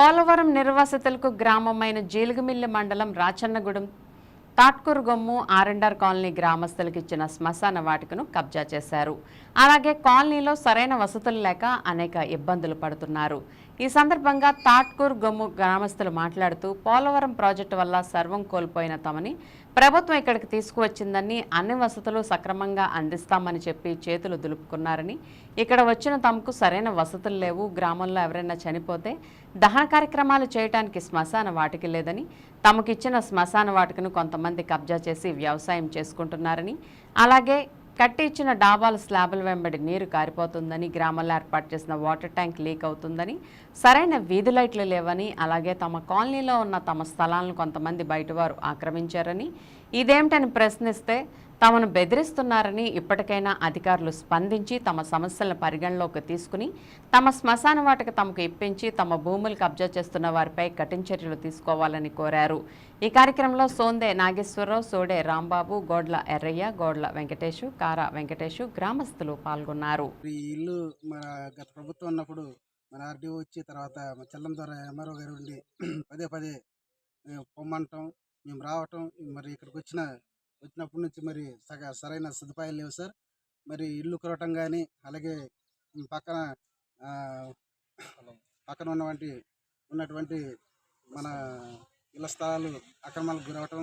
పోలవరం నిర్వాసితులకు గ్రామమైన జీలుగుమిల్లి మండలం రాచన్నగూడెం తాట్కూరు గొమ్ము కాలనీ గ్రామస్తులకు ఇచ్చిన శ్మశాన వాటికను కబ్జా చేశారు. అలాగే కాలనీలో సరైన వసతులు లేక అనేక ఇబ్బందులు పడుతున్నారు. ఈ సందర్భంగా తాట్కూర్ గొమ్ము గ్రామస్తులు మాట్లాడుతూ పోలవరం ప్రాజెక్టు వల్ల సర్వం కోల్పోయిన తమని ప్రభుత్వం ఇక్కడికి తీసుకువచ్చిందని అన్ని వసతులు సక్రమంగా అందిస్తామని చెప్పి చేతులు దులుపుకున్నారని ఇక్కడ వచ్చిన తమకు సరైన వసతులు లేవు గ్రామంలో ఎవరైనా చనిపోతే దహన కార్యక్రమాలు చేయడానికి శ్మశాన వాటికి లేదని తమకిచ్చిన శ్మశాన వాటికను కొంతమంది కబ్జా చేసి వ్యవసాయం చేసుకుంటున్నారని అలాగే కట్టించిన డాబాల స్లాబుల వెంబడి నీరు కారిపోతుందని గ్రామంలో ఏర్పాటు చేసిన వాటర్ ట్యాంక్ లీక్ అవుతుందని సరైన వీధి లైట్లు లేవని అలాగే తమ కాలనీలో ఉన్న తమ స్థలాలను కొంతమంది బయటవారు ఆక్రమించారని. ఇదేమిటని ప్రశ్నిస్తే తమను బెదిరిస్తున్నారని ఇప్పటికైనా అధికారులు స్పందించి తమ సమస్యలను పరిగణలోకి తీసుకుని తమ శ్మశాన వాటికి తమకు ఇప్పించి తమ భూములు కబ్జా చేస్తున్న వారిపై కఠిన చర్యలు తీసుకోవాలని కోరారు. ఈ కార్యక్రమంలో సోందే నాగేశ్వరరావు సోడే రాంబాబు గోడ్ల ఎర్రయ్య గోడ్ల వెంకటేషు కారా వెంకటేషు గ్రామస్తులు పాల్గొన్నారు. ఈ ఇల్లు మన గత ప్రభుత్వం ఉన్నప్పుడు మన ఆర్డీఓ వచ్చి తర్వాత మా చెల్లం ద్వారా ఎంఆర్ఓ గారు ఉండి పదే పదే మేము పొమ్మంటాం మేము రావటం మరి ఇక్కడికి వచ్చిన వచ్చినప్పటి నుంచి మరి సగ సరైన సదుపాయాలు లేవు సార్. మరి ఇల్లు కొరవటం కానీ అలాగే పక్కన పక్కన ఉన్నటువంటి ఉన్నటువంటి మన ఇళ్ళ స్థలాలు అక్రమాలకు గురవటం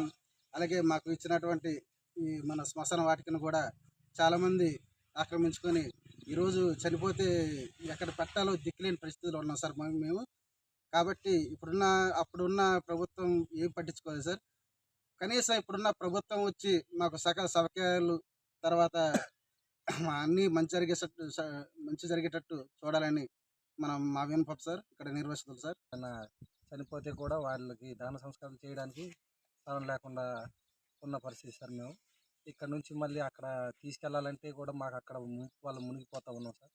అలాగే మాకు ఇచ్చినటువంటి ఈ మన శ్మశాన వాటికను కూడా చాలామంది ఆక్రమించుకొని ఈరోజు చనిపోతే ఎక్కడ పెట్టాలో దిక్కులేని పరిస్థితిలో ఉన్నాం సార్ మేము మేము. కాబట్టి ఇప్పుడున్న అప్పుడున్న ప్రభుత్వం ఏం పట్టించుకోలేదు సార్. కనీసం ఇప్పుడున్న ప్రభుత్వం వచ్చి మాకు సకల సౌకర్యాలు తర్వాత అన్నీ మంచి జరిగేటట్టు మంచి జరిగేటట్టు చూడాలని మనం మా వినపం సార్ ఇక్కడ నిర్వహిస్తుంది సార్. ఏమైనా చనిపోతే కూడా వాళ్ళకి దాన సంస్కారం చేయడానికి స్థలం లేకుండా ఉన్న పరిస్థితి సార్ మేము. ఇక్కడ నుంచి మళ్ళీ అక్కడ తీసుకెళ్ళాలంటే కూడా మాకు అక్కడ వాళ్ళు మునిగిపోతూ ఉన్నాం సార్.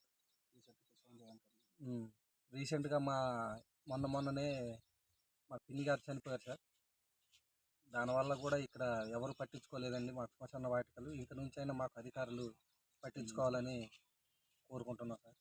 రీసెంట్గా మా మొన్న మొన్ననే మా పిన్ని గారు చనిపోయారు సార్. దానివల్ల కూడా ఇక్కడ ఎవరు పట్టించుకోలేదండి మాకు చిన్న వాటికలు. ఇంక నుంచి అయినా మాకు అధికారులు పట్టించుకోవాలని కోరుకుంటున్నాం సార్.